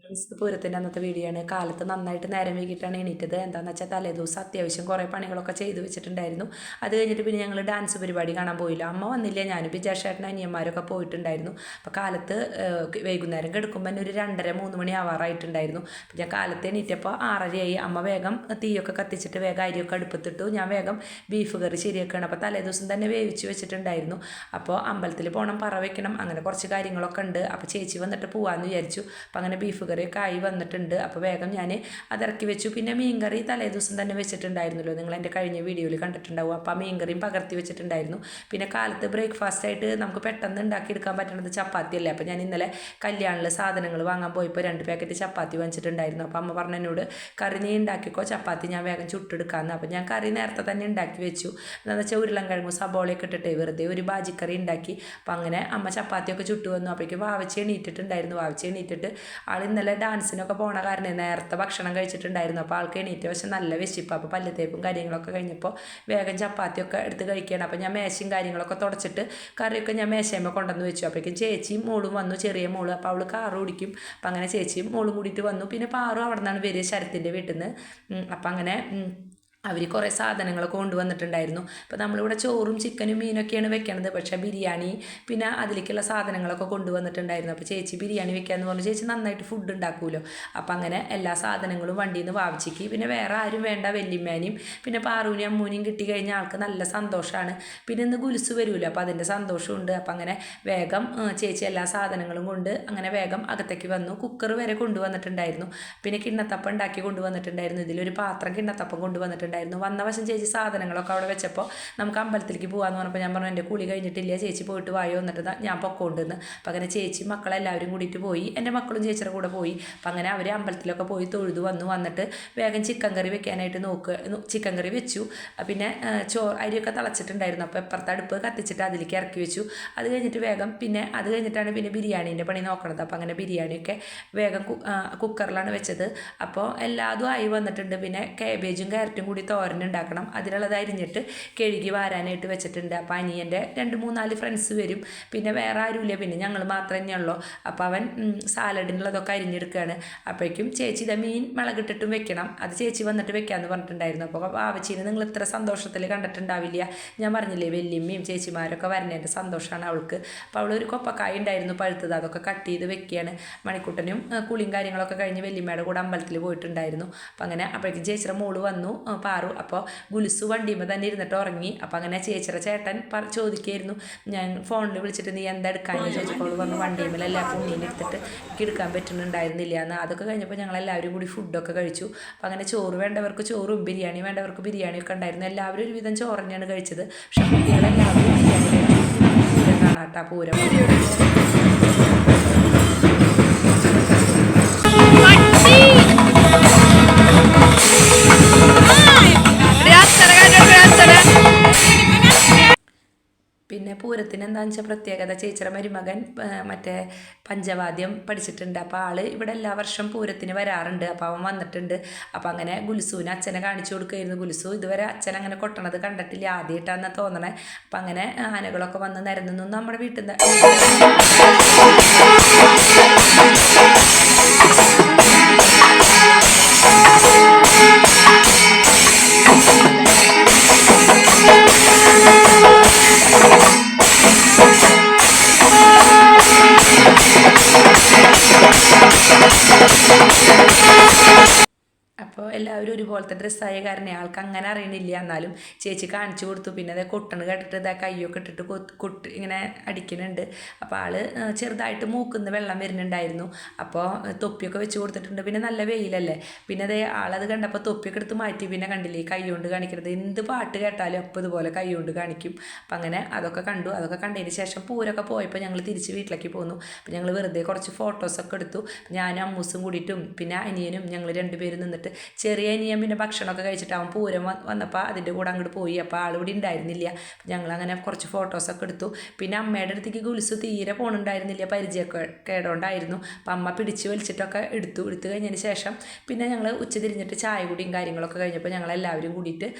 Friends പൂരത്തിന്റെ അന്നത്തെ video ആണ്. കാലത്ത് നന്നായിട്ട് നേരം വൈകിട്ടാണ് എണീറ്റത്. എന്താണെന്ന് വെച്ചാൽ തലേദിവസം അത്യാവശ്യം കുറേ പണികളൊക്കെ ചെയ്തു വെച്ചിട്ടുണ്ടായിരുന്നു. അത് കഴിഞ്ഞിട്ട് പിന്നെ ഞങ്ങൾ ഡാൻസ് പരിപാടി കാണാൻ പോയില്ല. അമ്മ വന്നില്ല ഞാനും വിജയശേട്ടനും അനിയന്മാരൊക്കെ പോയിട്ടുണ്ടായിരുന്നു. അപ്പോൾ കാലത്ത് വൈകുന്നേരം കിടക്കുമ്പോൾ തന്നെ ഒരു രണ്ടര മൂന്ന് മണി ആവാറായിട്ടുണ്ടായിരുന്നു. പിന്നെ കാലത്ത് എണീറ്റപ്പോൾ ആറരയായി. അമ്മ വേഗം തീയൊക്കെ കത്തിച്ചിട്ട് വേഗം അരിയൊക്കെ അടുപ്പത്തിട്ടു. ഞാൻ വേഗം ബീഫ് കറി ശരിയാക്കുകയാണ് അപ്പോൾ തലേദിവസം തന്നെ വേവിച്ച് വെച്ചിട്ടുണ്ടായിരുന്നു. അപ്പോൾ അമ്പലത്തിൽ പോകണം പറ വയ്ക്കണം അങ്ങനെ കുറച്ച് കാര്യങ്ങളൊക്കെ ഉണ്ട്. അപ്പോൾ ചേച്ചി വന്നിട്ട് പോകാമെന്ന് വിചാരിച്ചു. അപ്പോൾ അങ്ങനെ ബീഫ് കറിയൊക്കെ ആയി വന്നിട്ടുണ്ട്. അപ്പോൾ വേഗം ഞാൻ അതിറക്കി വെച്ചു. പിന്നെ മീൻകറി തലേദിവസം തന്നെ വെച്ചിട്ടുണ്ടായിരുന്നല്ലോ. നിങ്ങൾ എന്റെ കഴിഞ്ഞ വീഡിയോയിൽ കണ്ടിട്ടുണ്ടാവും. അപ്പോൾ ആ മീൻകറിയും പകർത്തി വെച്ചിട്ടുണ്ടായിരുന്നു. പിന്നെ കാലത്ത് ബ്രേക്ക്ഫാസ്റ്റ് ആയിട്ട് നമുക്ക് പെട്ടെന്ന് ഉണ്ടാക്കിയെടുക്കാൻ പറ്റുന്നത് ചപ്പാത്തി അല്ലേ അപ്പോൾ ഞാൻ ഇന്നലെ കല്യാണിൽ സാധനങ്ങൾ വാങ്ങാൻ പോയപ്പോൾ രണ്ട് പാക്കറ്റ് ചപ്പാത്തി വാങ്ങിച്ചിട്ടുണ്ടായിരുന്നു. അപ്പോൾ അമ്മ പറഞ്ഞ എന്നോട് കറി നീ ഉണ്ടാക്കിക്കോ. ചപ്പാത്തി ഞാൻ വേഗം ചുട്ടെടുക്കാമെന്ന് അപ്പോൾ ഞാൻ കറി നേരത്തെ തന്നെ ഉണ്ടാക്കി വെച്ചു. എന്താണെന്ന് വെച്ചാൽ ഉരുളൻകിഴങ്ങും സബോളയൊക്കെ ഇട്ടിട്ട് വെറുതെ ഒരു ബാജിക്കറി ഉണ്ടാക്കി. അപ്പോൾ അങ്ങനെ അമ്മ ചപ്പാത്തിയൊക്കെ ചുട്ടു വന്നു. അപ്പോഴേക്കും വാവച്ചി എണീറ്റിട്ടുണ്ടായിരുന്നു. വാവച്ചി എണീറ്റിട്ട് ആൾ ഇന്നലെ ഡാൻസിനൊക്കെ പോണ കാരണം നേരത്തെ ഭക്ഷണം കഴിച്ചിട്ടുണ്ടായിരുന്നു. അപ്പോൾ ആൾക്ക് എണീറ്റ് പക്ഷെ നല്ല വിശിപ്പ്. അപ്പോൾ പല്ലുതേപ്പും കാര്യങ്ങളൊക്കെ കഴിഞ്ഞപ്പോൾ വേഗം ചപ്പാത്തിയൊക്കെ എടുത്ത് കഴിക്കുകയാണ് അപ്പോൾ ഞാൻ മേശയും കാര്യങ്ങളൊക്കെ തുടച്ചിട്ട് കറിയൊക്കെ ഞാൻ മേശയമ്മ കൊണ്ടുവന്ന് വെച്ചു. അപ്പോഴേക്കും ചേച്ചിയും മോളും വന്നു ചെറിയ മോൾ. അപ്പോൾ അവൾ കാറ് ഓടിക്കും. അപ്പോൾ അങ്ങനെ ചേച്ചിയും മോളും കൂടിയിട്ട് വന്നു. പിന്നെ പാറും അവിടെ നിന്നാണ് വരിക ശരത്തിന്റെ വീട്ടിൽ നിന്ന് അപ്പം അങ്ങനെ അവർ കുറേ സാധനങ്ങളൊക്കെ കൊണ്ടുവന്നിട്ടുണ്ടായിരുന്നു. അപ്പോൾ നമ്മളിവിടെ ചോറും ചിക്കനും മീനൊക്കെയാണ് വെക്കണത്. പക്ഷേ ബിരിയാണി പിന്നെ അതിലേക്കുള്ള സാധനങ്ങളൊക്കെ കൊണ്ടുവന്നിട്ടുണ്ടായിരുന്നു. അപ്പോൾ ചേച്ചി ബിരിയാണി വെക്കാമെന്ന് പറഞ്ഞു. ചേച്ചി നന്നായിട്ട് ഫുഡ് ഉണ്ടാക്കുമല്ലോ അപ്പോൾ അങ്ങനെ എല്ലാ സാധനങ്ങളും വണ്ടിയിൽ നിന്ന് വാവിച്ചിക്ക് പിന്നെ വേറെ ആരും വേണ്ട വല്യമ്മേനെയും പിന്നെ പാറൂനെയും അമ്മൂനെയും കിട്ടി കഴിഞ്ഞാൽ ആൾക്ക് നല്ല സന്തോഷമാണ് പിന്നെ ഇന്ന് ഗുലുസ് വരുമല്ലോ അപ്പോൾ അതിന്റെ സന്തോഷമുണ്ട്. അപ്പോൾ അങ്ങനെ വേഗം ചേച്ചി എല്ലാ സാധനങ്ങളും കൊണ്ട് അങ്ങനെ വേഗം അകത്തേക്ക് വന്നു. കുക്കർ വരെ കൊണ്ടുവന്നിട്ടുണ്ടായിരുന്നു. പിന്നെ കിണ്ണത്തപ്പം ഉണ്ടാക്കി കൊണ്ടുവന്നിട്ടുണ്ടായിരുന്നു. ഇതിലൊരു പാത്രം കിണ്ണത്തപ്പം കൊണ്ടുവന്നിട്ടുണ്ടായിരുന്നു വന്ന വശം ചേച്ചി സാധനങ്ങളൊക്കെ അവിടെ വെച്ചപ്പോൾ നമുക്ക് അമ്പലത്തിലേക്ക് പോകാമെന്ന് പറഞ്ഞപ്പോൾ ഞാൻ പറഞ്ഞു എന്റെ കുളി കഴിഞ്ഞിട്ടില്ല ചേച്ചി പോയിട്ട് വായോ? എന്നിട്ട് ഞാൻ പൊക്കോണ്ടെന്ന് അപ്പം അങ്ങനെ ചേച്ചി മക്കളെല്ലാവരും കൂടിയിട്ട് പോയി. എന്റെ മക്കളും ചേച്ചിയുടെ കൂടെ പോയി. അപ്പം അങ്ങനെ അവർ അമ്പലത്തിലൊക്കെ പോയി തൊഴുതു വന്നു. വന്നിട്ട് വേഗം ചിക്കൻ കറി വെക്കാനായിട്ട് നോക്കുക ചിക്കൻ കറി വെച്ചു. പിന്നെ ചോ അരിയൊക്കെ തിളച്ചിട്ടുണ്ടായിരുന്നു. അപ്പോൾ എപ്പുറത്തെ അടുപ്പ് കത്തിച്ചിട്ട് അതിലേക്ക് ഇറക്കി വെച്ചു. അത് കഴിഞ്ഞിട്ട് വേഗം പിന്നെ അത് കഴിഞ്ഞിട്ടാണ് പിന്നെ ബിരിയാണീന്റെ പണി നോക്കണത്. അപ്പോൾ അങ്ങനെ ബിരിയാണിയൊക്കെ വേഗം കുക്കറിലാണ് വെച്ചത്. അപ്പോൾ എല്ലാതും ആയി വന്നിട്ടുണ്ട്. പിന്നെ കാബേജും ക്യാരറ്റും കൂടി തോരൻ ഉണ്ടാക്കണം. അതിനുള്ളത് അരിഞ്ഞിട്ട് കഴുകി വാരാനായിട്ട് വെച്ചിട്ടുണ്ട്. അപ്പോൾ അനിയന്റെ രണ്ട് മൂന്നാൽ ഫ്രണ്ട്സ് വരും. പിന്നെ വേറെ ആരുമില്ല പിന്നെ ഞങ്ങൾ മാത്രമേ ഉള്ളൂ. അപ്പോൾ അവൻ സാലഡിനുള്ളതൊക്കെ അരിഞ്ഞെടുക്കുകയാണ് അപ്പോഴേക്കും ചേച്ചി ഇതാ മീൻ മുളകിട്ടിട്ടും വെക്കണം. അത് ചേച്ചി വന്നിട്ട് വെക്കാമെന്ന് പറഞ്ഞിട്ടുണ്ടായിരുന്നു. അപ്പോൾ ആവച്ചീനെ നിങ്ങൾ ഇത്ര സന്തോഷത്തിൽ കണ്ടിട്ടുണ്ടാവില്ല. ഞാൻ പറഞ്ഞില്ലേ വല്യമ്മയും ചേച്ചിമാരൊക്കെ വരണേന്റെ സന്തോഷമാണ് അവൾക്ക്. അപ്പോൾ അവൾ ഒരു കൊപ്പക്കായ ഉണ്ടായിരുന്നു പഴുത്തത്. അതൊക്കെ കട്ട് ചെയ്ത് വെക്കുകയാണ് മണിക്കുട്ടനും കുളിയും കാര്യങ്ങളൊക്കെ കഴിഞ്ഞ് വല്യമ്മയുടെ കൂടെ അമ്പലത്തിൽ പോയിട്ടുണ്ടായിരുന്നു. അപ്പം അങ്ങനെ അപ്പോഴേക്കും ചേച്ചിയുടെ മോൾ വന്നു. പാറു അപ്പോൾ ഗുലുസു വണ്ടിയുമ്പോൾ തന്നെ ഇരുന്നിട്ട് ഉറങ്ങി. അപ്പോൾ അങ്ങനെ ചേച്ചിയുടെ ചേട്ടൻ ചോദിക്കായിരുന്നു. ഞാൻ ഫോണിൽ വിളിച്ചിട്ട് നീ എന്താ എടുക്കാമെന്ന് ചോദിച്ചപ്പോൾ പറഞ്ഞു വണ്ടിയുമ്പോൾ എല്ലാ പുണ്ണീനെ എടുത്തിട്ട് എനിക്ക് എടുക്കാൻ പറ്റുന്നുണ്ടായിരുന്നില്ല എന്ന്. അതൊക്കെ കഴിഞ്ഞപ്പോൾ ഞങ്ങൾ എല്ലാവരും കൂടി ഫുഡൊക്കെ കഴിച്ചു. അപ്പോൾ അങ്ങനെ ചോറ് വേണ്ടവർക്ക് ചോറും ബിരിയാണി വേണ്ടവർക്ക് ബിരിയാണി ഒക്കെ ഉണ്ടായിരുന്നു. എല്ലാവരും ഒരുവിധം ചോറ് തന്നെയാണ് കഴിച്ചത്. പക്ഷെ കുട്ടികളെല്ലാവരും ബിരിയാണി കാണാട്ടാ പൂരം. പൂരത്തിന് എന്താണെന്ന് വെച്ചാൽ പ്രത്യേകത? ചേച്ചിയുടെ മരുമകൻ മറ്റേ പഞ്ചവാദ്യം പഠിച്ചിട്ടുണ്ട്. അപ്പോൾ ആൾ ഇവിടെ എല്ലാ വർഷം പൂരത്തിന് വരാറുണ്ട്. അപ്പോൾ അവൻ വന്നിട്ടുണ്ട്. അപ്പോൾ അങ്ങനെ ഗുൽസുവിന് അച്ഛനെ കാണിച്ചു കൊടുക്കുകയായിരുന്നു ഗുൽസു ഇതുവരെ അച്ഛൻ അങ്ങനെ കൊട്ടണത് കണ്ടിട്ടില്ല. ആദ്യമായിട്ടാണെന്ന് തോന്നണേ. അപ്പം അങ്ങനെ ആനകളൊക്കെ വന്ന് നിരന്നു നമ്മുടെ വീട്ടിൽ നിന്ന് ഒരുപോലത്തെ ഡ്രസ്സായ കാരണം ആൾക്ക് അങ്ങനെ അറിയണില്ല. എന്നാലും ചേച്ചി കാണിച്ചു കൊടുത്തു. പിന്നെ അത് കൊട്ടണ് കെട്ടിട്ട് ഇതാ കയ്യൊക്കെ ഇട്ടിട്ട് കൊട്ട് ഇങ്ങനെ അടിക്കുന്നുണ്ട് അപ്പോൾ ആൾ ചെറുതായിട്ട് മൂക്കുന്ന വെള്ളം വരുന്നുണ്ടായിരുന്നു. അപ്പോൾ തൊപ്പിയൊക്കെ വെച്ച് കൊടുത്തിട്ടുണ്ട്. പിന്നെ നല്ല വെയിലല്ലേ? പിന്നെ അതേ ആളത് കണ്ടപ്പോൾ തൊപ്പിയൊക്കെ എടുത്ത് മാറ്റി. പിന്നെ കണ്ടില്ലേ കൈ കൊണ്ട് കാണിക്കുന്നത് എന്ത് പാട്ട് കേട്ടാലും അപ്പോൾ ഇതുപോലെ കൈ കൊണ്ട് കാണിക്കും. അപ്പം അങ്ങനെ അതൊക്കെ കണ്ടു. അതൊക്കെ കണ്ടതിന് ശേഷം പൂരൊക്കെ പോയപ്പോൾ ഞങ്ങൾ തിരിച്ച് വീട്ടിലേക്ക് പോന്നു. അപ്പം ഞങ്ങൾ വെറുതെ കുറച്ച് ഫോട്ടോസൊക്കെ എടുത്തു. ഞാനും അമ്മൂസും കൂടിയിട്ടും പിന്നെ അനിയനും ഞങ്ങൾ രണ്ടുപേരും നിന്നിട്ട് ചെറിയ അനിയൻ പിന്നെ ഭക്ഷണമൊക്കെ കഴിച്ചിട്ട് അവൻ പൂരം വന്നപ്പോൾ അതിന്റെ കൂടെ അങ്ങോട്ട് പോയി. അപ്പോൾ ആളിവിടെ ഉണ്ടായിരുന്നില്ല. ഞങ്ങൾ അങ്ങനെ കുറച്ച് ഫോട്ടോസൊക്കെ എടുത്തു. പിന്നെ അമ്മയുടെ അടുത്തേക്ക് ഗുലിസ് തീരെ പോകണുണ്ടായിരുന്നില്ല പരിചയമൊക്കെ കേടോണ്ടായിരുന്നു അപ്പം അമ്മ പിടിച്ച് വലിച്ചിട്ടൊക്കെ എടുത്തു. എടുത്തു കഴിഞ്ഞതിന് ശേഷം പിന്നെ ഞങ്ങൾ ഉച്ച തിരിഞ്ഞിട്ട് ചായ കുടിയും കാര്യങ്ങളൊക്കെ കഴിഞ്ഞപ്പോൾ ഞങ്ങൾ എല്ലാവരും കൂടിയിട്ട്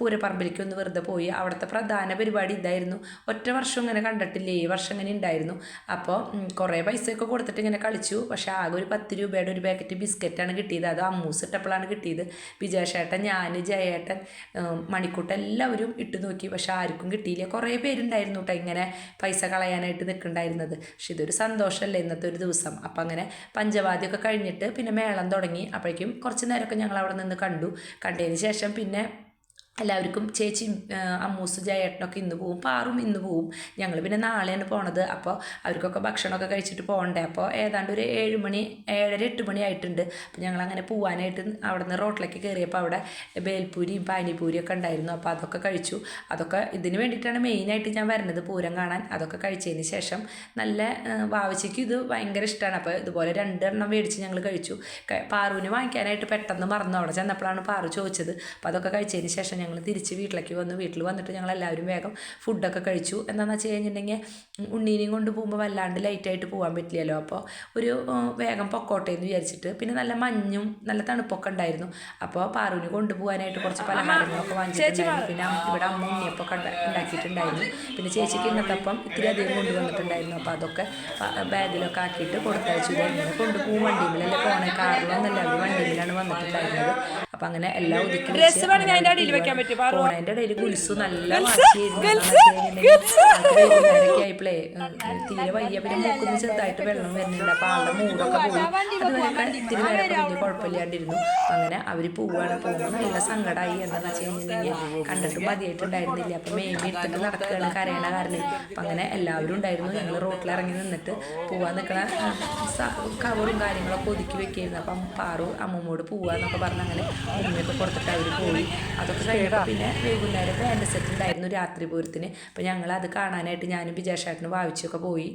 പൂരപ്പറമ്പിലേക്ക് ഒന്ന് വെറുതെ പോയി. അവിടുത്തെ പ്രധാന പരിപാടി ഇതായിരുന്നു. ഒറ്റ വർഷം ഇങ്ങനെ കണ്ടിട്ടില്ലേ? ഈ വർഷം ഇങ്ങനെ ഉണ്ടായിരുന്നു. അപ്പോൾ കുറേ പൈസയൊക്കെ കൊടുത്തിട്ട് ഇങ്ങനെ കളിച്ചു. പക്ഷേ ആകെ ഒരു പത്ത് രൂപയുടെ ഒരു പാക്കറ്റ് ബിസ്ക്കറ്റാണ് കിട്ടിയത്. അത് അമ്മൂസ് ഇട്ടപ്പോഴാണ് കിട്ടിയത്. വിജയശേട്ടൻ ഞാൻ ജയേട്ടൻ മണിക്കൂട്ടൻ എല്ലാവരും ഇട്ട് നോക്കി. പക്ഷെ ആർക്കും കിട്ടിയില്ല. കുറേ പേരുണ്ടായിരുന്നു കേട്ടോ ഇങ്ങനെ പൈസ കളയാനായിട്ട് നിൽക്കുന്നുണ്ടായിരുന്നത് പക്ഷെ ഇതൊരു സന്തോഷമല്ലേ ഇന്നത്തെ ഒരു ദിവസം? അപ്പം അങ്ങനെ പഞ്ചവാദ്യമൊക്കെ കഴിഞ്ഞിട്ട് പിന്നെ മേളം തുടങ്ങി. അപ്പോഴേക്കും കുറച്ച് നേരമൊക്കെ ഞങ്ങൾ അവിടെ നിന്ന് കണ്ടു. കണ്ടതിന് ശേഷം പിന്നെ എല്ലാവർക്കും ചേച്ചി അമ്മൂസും ജയേട്ടനൊക്കെ ഇന്ന് പോവും പാറും ഇന്ന് പോവും. ഞങ്ങൾ പിന്നെ നാളെയാണ് പോണത്. അപ്പോൾ അവർക്കൊക്കെ ഭക്ഷണമൊക്കെ കഴിച്ചിട്ട് പോകണ്ടേ. അപ്പോൾ ഏതാണ്ട് ഒരു ഏഴ് മണി ഏഴര എട്ട് മണി ആയിട്ടുണ്ട്. അപ്പോൾ ഞങ്ങൾ അങ്ങനെ പോവാനായിട്ട് അവിടെ നിന്ന് റോട്ടിലേക്ക് കയറിയപ്പോൾ അവിടെ ബേൽപൂരിയും പാനിപൂരിയും ഒക്കെ ഉണ്ടായിരുന്നു. അപ്പോൾ അതൊക്കെ കഴിച്ചു. അതൊക്കെ ഇതിന് വേണ്ടിയിട്ടാണ് മെയിനായിട്ട് ഞാൻ വരുന്നത് പൂരം കാണാൻ. അതൊക്കെ കഴിച്ചതിന് ശേഷം നല്ല വാവച്ചയ്ക്ക് ഇത് ഭയങ്കര ഇഷ്ടമാണ് അപ്പോൾ ഇതുപോലെ രണ്ടെണ്ണം മേടിച്ച് ഞങ്ങൾ കഴിച്ചു. പാറുവിന് വാങ്ങിക്കാനായിട്ട് പെട്ടെന്ന് മറന്നു. അവിടെ ചെന്നപ്പോഴാണ് പാറു ചോദിച്ചത്. അപ്പോൾ അതൊക്കെ കഴിച്ചതിന് ശേഷം ഞങ്ങൾ തിരിച്ച് വീട്ടിലേക്ക് വന്നു. വീട്ടിൽ വന്നിട്ട് ഞങ്ങൾ എല്ലാവരും വേഗം ഫുഡൊക്കെ കഴിച്ചു. എന്താണെന്ന് വെച്ച് കഴിഞ്ഞിട്ടുണ്ടെങ്കിൽ ഉണ്ണീനെയും കൊണ്ട് പോകുമ്പോൾ വല്ലാണ്ട് ലൈറ്റായിട്ട് പോകാൻ പറ്റില്ലല്ലോ. അപ്പോൾ ഒരു വേഗം പൊക്കോട്ടെ എന്ന് വിചാരിച്ചിട്ട് പിന്നെ നല്ല മഞ്ഞും നല്ല തണുപ്പൊക്കെ ഉണ്ടായിരുന്നു. അപ്പോൾ പാറുവിന് കൊണ്ടുപോകാനായിട്ട് കുറച്ച് പലഹാരങ്ങളൊക്കെ വാങ്ങിച്ചിട്ടുണ്ടായിരുന്നു പിന്നെ ഇവിടെ അമ്മ ഉണ്ണിയപ്പൊക്കെ ഉണ്ടാ- ഉണ്ടാക്കിയിട്ടുണ്ടായിരുന്നു. പിന്നെ ചേച്ചിക്ക് ഇന്നത്തപ്പം ഇത്തിരി അധികം കൊണ്ടുവന്നിട്ടുണ്ടായിരുന്നു. അപ്പോൾ അതൊക്കെ ബാഗിലൊക്കെ ആക്കിയിട്ട് കൊടുത്തയച്ചു. ഇതെങ്ങനെ കൊണ്ടുപോകും വണ്ടിയിലല്ലേ പോകണേ കാറിലൊന്നല്ല വണ്ടിയിലാണ് വന്നിട്ടുണ്ടായിരുന്നത്. അപ്പം അങ്ങനെ എല്ലാം ഒതുക്കി അതിന്റെ ഇടയിൽ ഗുൽസു നല്ല ആയപ്പോഴേ തീരെ വയ്യ. പിന്നെ മൂക്കുന്ന് ചെറുതായിട്ട് വെള്ളം വരുന്നുണ്ട്. അപ്പൊ ആളുടെ മൂടൊക്കെ പോയി. ഇത്തിരി വലിയ കുഴപ്പമില്ലാണ്ടിരുന്നു. അങ്ങനെ അവർ പോവാണ്. പോകുമ്പോൾ നല്ല സങ്കടമായി എന്താണെന്ന് വെച്ച് കഴിഞ്ഞിട്ടുണ്ടെങ്കിൽ കണ്ടിട്ട് മതിയായിട്ടുണ്ടായിരുന്നില്ല അപ്പൊ മേമി എടുത്തിട്ട് നടക്കുകയാണ് കരയണ കാരണം. അപ്പൊ അങ്ങനെ എല്ലാവരും ഉണ്ടായിരുന്നു. ഞങ്ങൾ റോട്ടിൽ ഇറങ്ങി നിന്നിട്ട് പോവാൻ നിൽക്കണ കവറും കാര്യങ്ങളൊക്കെ ഒതുക്കി വെക്കുകയായിരുന്നു അപ്പം പാറു അമ്മമ്മോട് പോവാന്നൊക്കെ പറഞ്ഞ് അങ്ങനെ ഉമ്മയൊക്കെ കൊടുത്തിട്ട് അവർ പോയി. അതൊക്കെ കഴിഞ്ഞപ്പോൾ പിന്നെ വൈകുന്നേരം ബാൻഡ് സെറ്റ് ഉണ്ടായിരുന്നു രാത്രി പൂരത്തിന്. അപ്പോൾ ഞങ്ങൾ അത് കാണാനായിട്ട് ഞാനും വിജയശേട്ടനും വാവിച്ചൊക്കെ പോയി.